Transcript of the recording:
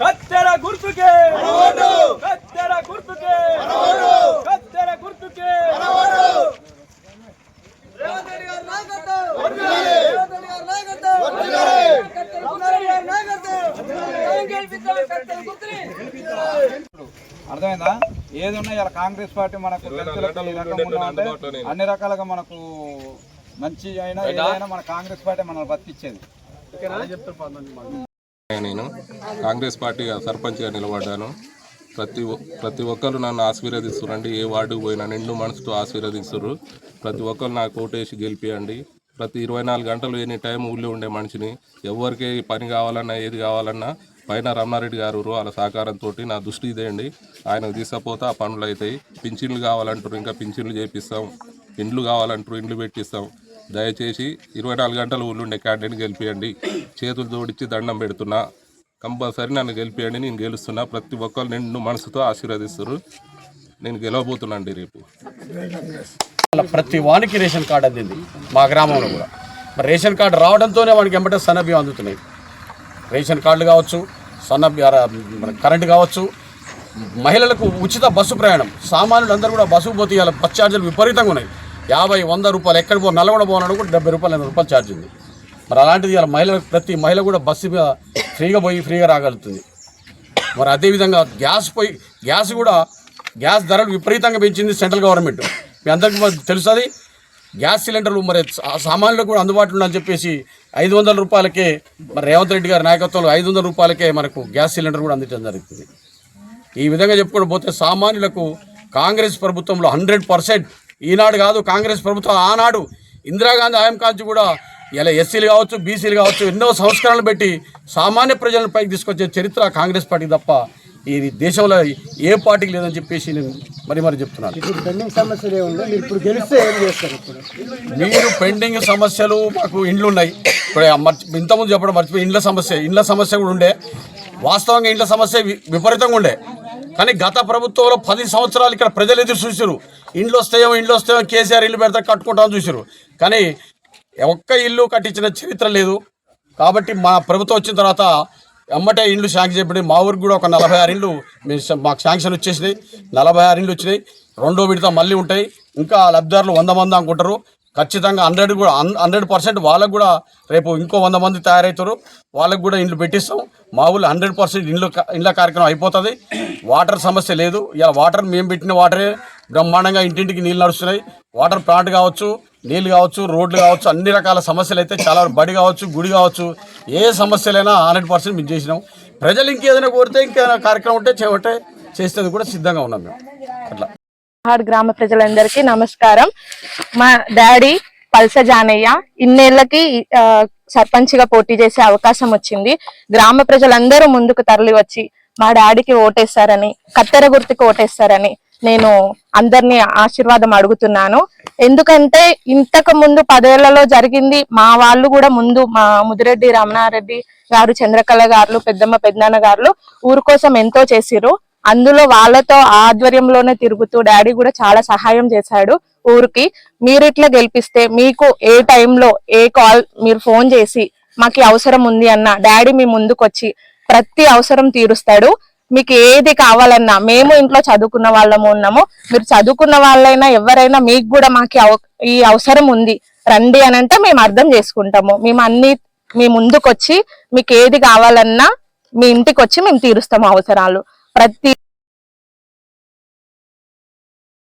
కత్తెర గుర్తుకే కత్తెర గుర్తుకే కత్తెర గుర్తుకే అర్థమైందా ఏది ఉన్నా ఇలా కాంగ్రెస్ పార్టీ మనకు అన్ని రకాలుగా మనకు మంచి అయినా ఏదైనా మన కాంగ్రెస్ పార్టీ మనల్ని బతికిచ్చేది నేను. కాంగ్రెస్ పార్టీగా సర్పంచ్గా నిలబడ్డాను. ప్రతి ఒ- ప్రతి ఒక్కరు నన్ను ఆశీర్వదిస్తురండి. ఏ వార్డుకు పోయినా నిండు మనసుతో ఆశీర్వదిస్తురు ప్రతి ఒక్కరు నాకు ఓటేసి గెలిపియండి. ప్రతి ఇరవై నాలుగు గంటలు ఎనీ టైం ఊళ్ళో ఉండే మనిషిని ఎవరికి పని కావాలన్నా ఏది కావాలన్నా పైన రమణారెడ్డి గారు వాళ్ళ సహకారంతో నా దృష్టి ఇదేయండి. ఆయనకు తీసుకపోతే ఆ పనులు అవుతాయి పింఛన్లు కావాలంటారు ఇంకా పింఛన్లు చేపిస్తాం. ఇండ్లు కావాలంటారు ఇండ్లు పెట్టిస్తాం. దయచేసి ఇరవై నాలుగు గంటలు ఊళ్ళుండే క్యాండిడేట్ గెలిపియండి. చేతులు జోడించి దండం పెడుతున్నా. కంపల్సరీ నన్ను గెలిపియండి నేను గెలుస్తున్నా. ప్రతి ఒక్కరు నిండు మనసుతో ఆశీర్వదిస్తారు. నేను గెలవబోతున్నాండి రేపు. అలా ప్రతి వానికి రేషన్ కార్డు అందింది మా గ్రామంలో కూడా. మరి రేషన్ కార్డు రావడంతోనే వానికి ఎంబటే సన్నబియ్యం అందుతున్నాయి. రేషన్ కార్డులు కావచ్చు సన్నబి మన కరెంటు కావచ్చు. మహిళలకు ఉచిత బస్సు ప్రయాణం. సామాన్యులు అందరూ కూడా బస్సుకు పోతే ఇవాళ బస్ ఛార్జీలు విపరీతంగా ఉన్నాయి. యాభై వంద రూపాయలు ఎక్కడ పో నల్గొండ పోవాలని కూడా డెబ్బై రూపాయలు ఎనభై రూపాయలు ఛార్జ్ ఉంది. మరి అలాంటిది ఇలా మహిళలకు ప్రతి మహిళ కూడా బస్సు మీద ఫ్రీగా పోయి ఫ్రీగా రాగలుగుతుంది. మరి అదేవిధంగా గ్యాస్ పోయి గ్యాస్ కూడా గ్యాస్ ధరలు విపరీతంగా పెంచింది సెంట్రల్ గవర్నమెంట్. మీ అందరికీ తెలుస్తుంది గ్యాస్ సిలిండర్లు మరి సామాన్యులకు కూడా అందుబాటులో ఉందని చెప్పేసి ఐదు వందల రూపాయలకే మరి రేవంత్ రెడ్డి గారి నాయకత్వంలో ఐదు వందల రూపాయలకే మనకు గ్యాస్ సిలిండర్ కూడా అందించడం జరుగుతుంది. ఈ విధంగా చెప్పుకొని పోతే సామాన్యులకు కాంగ్రెస్ ప్రభుత్వంలో హండ్రెడ్ పర్సెంట్ ఈనాడు కాదు కాంగ్రెస్ ప్రభుత్వం ఆనాడు ఇందిరాగాంధీ ఆయం కాల్చి కూడా ఇలా ఎస్సీలు కావచ్చు బీసీలు కావచ్చు ఎన్నో సంస్కరణలు పెట్టి సామాన్య ప్రజలను పైకి తీసుకొచ్చే చరిత్ర కాంగ్రెస్ పార్టీకి తప్ప ఈ దేశంలో ఏ పార్టీకి లేదని చెప్పేసి నేను మరి మరి చెప్తున్నాను. ఇప్పుడు పెండింగ్ సమస్యలు ఏముందో? మీరు ఇప్పుడు గెలిస్తే ఏం చేస్తారు ఇప్పుడు? మీరు పెండింగ్ సమస్యలు మాకు ఇండ్లు ఉన్నాయి. ఇప్పుడు మర్చి ఇంతకుముందు చెప్పడం మర్చిపోయి ఇండ్ల సమస్య ఇండ్ల సమస్య కూడా ఉండే. వాస్తవంగా ఇండ్ల సమస్య విపరీతంగా ఉండే. కానీ గత ప్రభుత్వంలో పది సంవత్సరాలు ఇక్కడ ప్రజలు ఎదురు చూసారు ఇండ్లు వస్తాయేమో ఇండ్లు వస్తాయేమో కేసీఆర్ ఇల్లు పెడతా కట్టుకుంటామని చూసారు కానీ ఒక్క ఇల్లు కట్టించిన చరిత్ర లేదు. కాబట్టి మా ప్రభుత్వం వచ్చిన తర్వాత ఎమ్మటే ఇండ్లు శాంక్షన్ చేయబడి మా ఊరికి కూడా ఒక నలభై ఆరు ఇండ్లు మాకు శాంక్షన్ వచ్చేసినాయి. నలభై ఆరు ఇండ్లు వచ్చినాయి. రెండో విడత మళ్ళీ ఉంటాయి. ఇంకా లబ్ధిదారులు వంద మంది అనుకుంటారు. ఖచ్చితంగా హండ్రెడ్ కూడా హండ్రెడ్ పర్సెంట్ వాళ్ళకు కూడా రేపు ఇంకో వంద మంది తయారవుతారు. వాళ్ళకు కూడా ఇండ్లు పెట్టిస్తాం. మా ఊళ్ళో హండ్రెడ్ పర్సెంట్ ఇండ్లు ఇండ్ల కార్యక్రమం అయిపోతుంది. వాటర్ సమస్య లేదు. ఇలా వాటర్ మేము పెట్టిన వాటరే బ్రహ్మాండంగా ఇంటింటికి నీళ్ళు నడుస్తున్నాయి. వాటర్ ప్లాంట్ కావచ్చు నీళ్ళు కావచ్చు రోడ్లు కావచ్చు అన్ని రకాల సమస్యలు అయితే చాలా బడి కావచ్చు గుడి కావచ్చు ఏ సమస్యలైనా హండ్రెడ్ పర్సెంట్ మేము చేసినాం. ప్రజలు ఇంకేదైనా కోరితే ఇంకేదైనా కార్యక్రమం ఉంటే చేయమంటే చేసేది కూడా సిద్ధంగా ఉన్నాం మేము. అట్లా. హాడ్ గ్రామ ప్రజలందరికీ నమస్కారం. మా డాడీ పల్స జానయ్య ఇన్నేళ్ళకి సర్పంచిగా సర్పంచ్గా పోటీ చేసే అవకాశం వచ్చింది. గ్రామ ప్రజలందరూ ముందుకు తరలి వచ్చి మా డాడీకి ఓటేస్తారని కత్తెర గుర్తుకు ఓటేస్తారని నేను అందరినీ ఆశీర్వాదం అడుగుతున్నాను. ఎందుకంటే ఇంతకు ముందు పదేళ్ళలో జరిగింది మా వాళ్ళు కూడా ముందు మా ముదిరెడ్డి రమణారెడ్డి గారు చంద్రకళ గారు పెద్దమ్మ పెద్దనాన్న గారు ఊరు కోసం ఎంతో చేసిరు అందులో వాళ్ళతో ఆధ్వర్యంలోనే తిరుగుతూ డాడీ కూడా చాలా సహాయం చేశాడు ఊరికి. మీరు ఇట్లా గెలిపిస్తే మీకు ఏ టైంలో ఏ కాల్ మీరు ఫోన్ చేసి మాకు అవసరం ఉంది అన్న డాడీ మీ ముందుకు వచ్చి ప్రతి అవసరం తీరుస్తాడు. మీకు ఏది కావాలన్నా మేము ఇంట్లో చదువుకున్న వాళ్ళము ఉన్నాము. మీరు చదువుకున్న వాళ్ళైనా ఎవరైనా మీకు కూడా మాకు ఈ అవ- ఈ అవసరం ఉంది. రండి అని అంటే మేము అర్థం చేసుకుంటాము. మేము అన్ని మీ ముందుకు వచ్చి మీకు ఏది కావాలన్నా మీ ఇంటికి వచ్చి మేము తీరుస్తాము అవసరాలు. ప్రతి